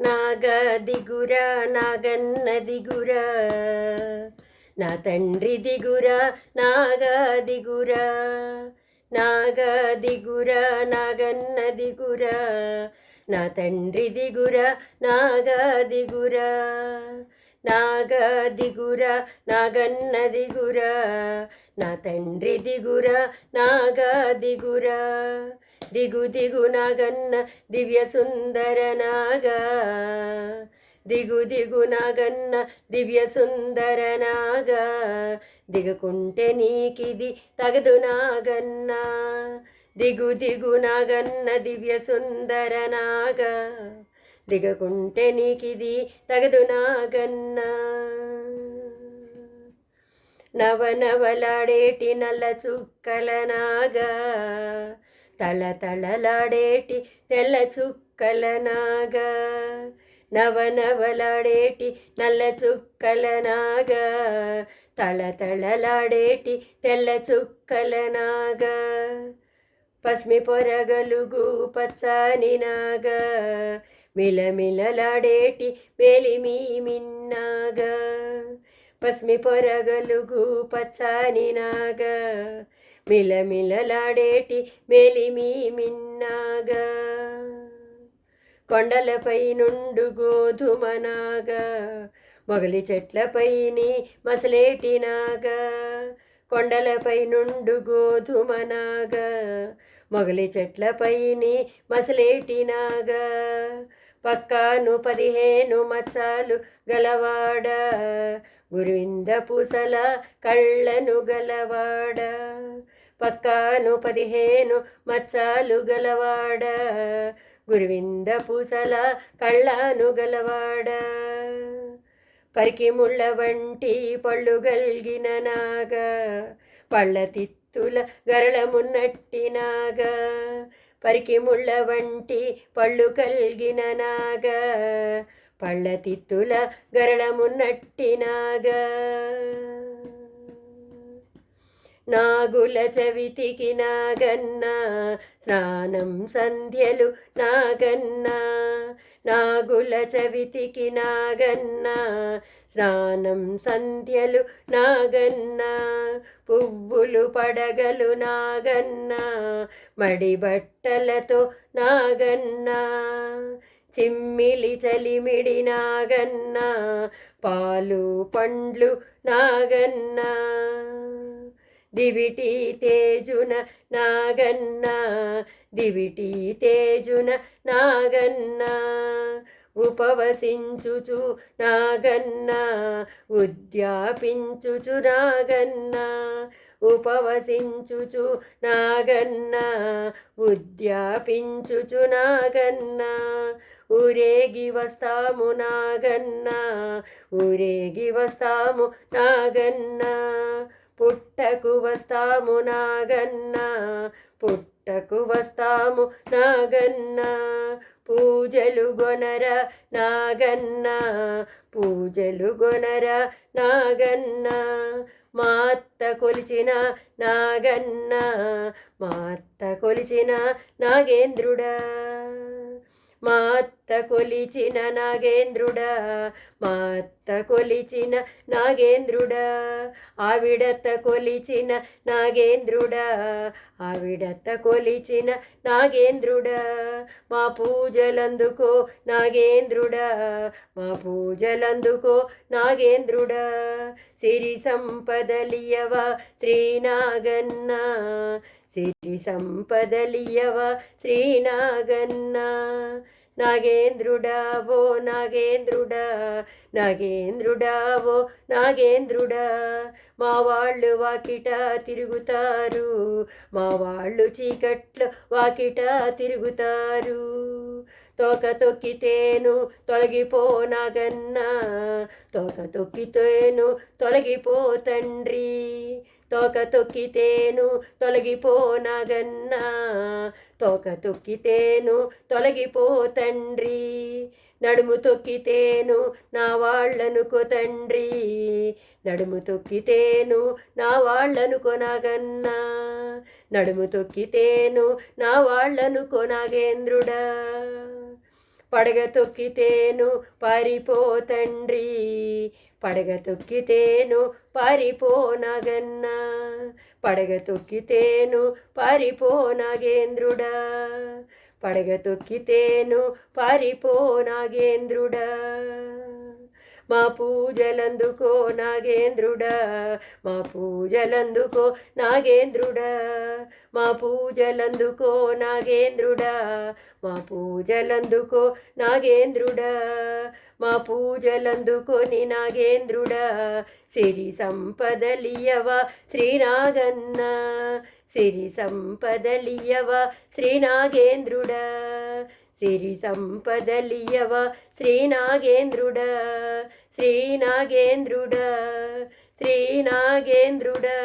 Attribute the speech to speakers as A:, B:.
A: నాగ దిగురా నాగన్న దిగురా నా తండ్రి దిగుర నాగ దిగురా నాగ దిగురా నాగన్న దిగురా నా తండ్రి దిగుర నాగ దిగురా నాగ దిగురా నాగన్న దిగురా నా తండ్రి దిగుర నాగ దిగురా దిగు దిగు నాగన్న దివ్య సుందర నాగా దిగు దిగు నాగన్న దివ్య సుందర నాగా దిగుకుంటే నీకిది తగదు నాగన్న దిగు దిగు నాగన్న దివ్య సుందర నాగా దిగకుంటే నీకిది తగదు నాగన్న నవనవలాడేటి నల్ల చుక్కల నాగా తల తళలాడేటి తెల్ల చుక్కలనాగా నవనవలాడేటి నల్ల చుక్కలనాగా నాగా. తళ తెల్ల చుక్కలనాగా పస్మి పొరగలుగు పచ్చని నాగా. మిలమిలలాడేటి మేలిమీ మిన్నాగా పస్మి పొరగలుగు పచ్చని నాగా. మిలమిలలాడేటి మేలిమి మిన్నాగా. కొండలపై నుండు గోధుమనాగా. మొగలి చెట్లపైని మసలేటినాగా కొండలపై నుండు గోధుమనాగా. మొగలి చెట్లపైని మసలేటినాగా పక్కాను పదిహేను మచ్చాలు గలవాడ. గురువింద పూసల కళ్ళను గలవాడ. పక్కాను పదిహేను మచ్చాలు గలవాడ. గురువింద పూసల కళ్ళను గలవాడ. పరికి ముళ్ళ వంటి పళ్ళు గల్గిన నాగ. పళ్ళ తిత్తుల గరళమున్నట్టినాగా పరికి ముళ్ళ వంటి పళ్ళు కల్గిన నాగ. పళ్ళ తిత్తుల గరళమున్నట్టినాగా నాగుల చవితికి నాగన్న స్నానం సంధ్యలు నాగన్న. నాగుల చవితికి నాగన్న స్నానం సంధ్యలు నాగన్న. పువ్వులు పడగలు నాగన్న మడి బట్టలతో నాగన్న. చిమ్మిలి చలిమిడి నాగన్న పాలు పండ్లు నాగన్న. దివిటి తేజున నాగన్న దివిటి తేజున నాగన్న ఉపవసించుచు నాగన్న ఉద్యాపించుచు నాగన్న ఉపవసించుచు నాగన్న ఉద్యాపించుచు నాగన్న ఊరేగి వస్తాము నాగన్న ఊరేగి వస్తాము నాగన్నా పుట్టకు వస్తాము నాగన్న పుట్టకు వస్తాము నాగన్న. పూజలు గొనర నాగన్న పూజలు గొనర నాగన్న. మాత్త కొలిచిన నాగన్న మాత్త కొలిచిన నాగేంద్రుడా. మాత్త కొలిచిన నాగేంద్రుడా మాత్త కొలిచిన నాగేంద్రుడా ఆవిడత కొలిచిన నాగేంద్రుడా ఆవిడత కొలిచిన నాగేంద్రుడా మా పూజలందుకో నాగేంద్రుడా మా పూజలందుకో నాగేంద్రుడా సిరి సంపదలియవ శ్రీనాగన్న సిరి సంపదలియవ శ్రీనాగన్న. నాగేంద్రుడావో నాగేంద్రుడా నాగేంద్రుడావో నాగేంద్రుడా. మా వాళ్ళు వాకిట తిరుగుతారు మా వాళ్ళు చీకట్లో వాకిట తిరుగుతారు. తోక తొక్కితేను తొలగిపో నాగన్నా తోక తొక్కితేను తొలగిపో తండ్రి. తోక తొక్కితేను తొలగిపోనాగన్నా. తోక తొక్కితేను తొలగిపో తండ్రి నడుము తొక్కితేను నా వాళ్ళనుకో తండ్రి. నడుము తొక్కితేను నా వాళ్ళనుకో నాగన్నా. నడుము తొక్కితేను నా వాళ్ళనుకో నాగేంద్రుడా. పడగ తొక్కితేను పారిపోతండ్రి. పడగ తొక్కితేను పారిపోనగన్న. పడగ తొక్కితేను పారిపోనాగేంద్రుడా. పడగ తొక్కితేను పారిపోనాగేంద్రుడా. మా పూజలందుకో నాగేంద్రుడా మా పూజలందుకో నాగేంద్రుడా మా పూజలందుకో నాగేంద్రుడా మా పూజలందుకో నాగేంద్రుడా మా పూజలందుకొని నాగేంద్రుడా సిరి సంపదలియవా శ్రీనాగన్న సిరి సంపదలియవా శ్రీనాగేంద్రుడా సిరి సంపదలియవ శ్రీనాగేంద్రుడా శ్రీ నాగేంద్రుడా శ్రీ నాగేంద్రుడా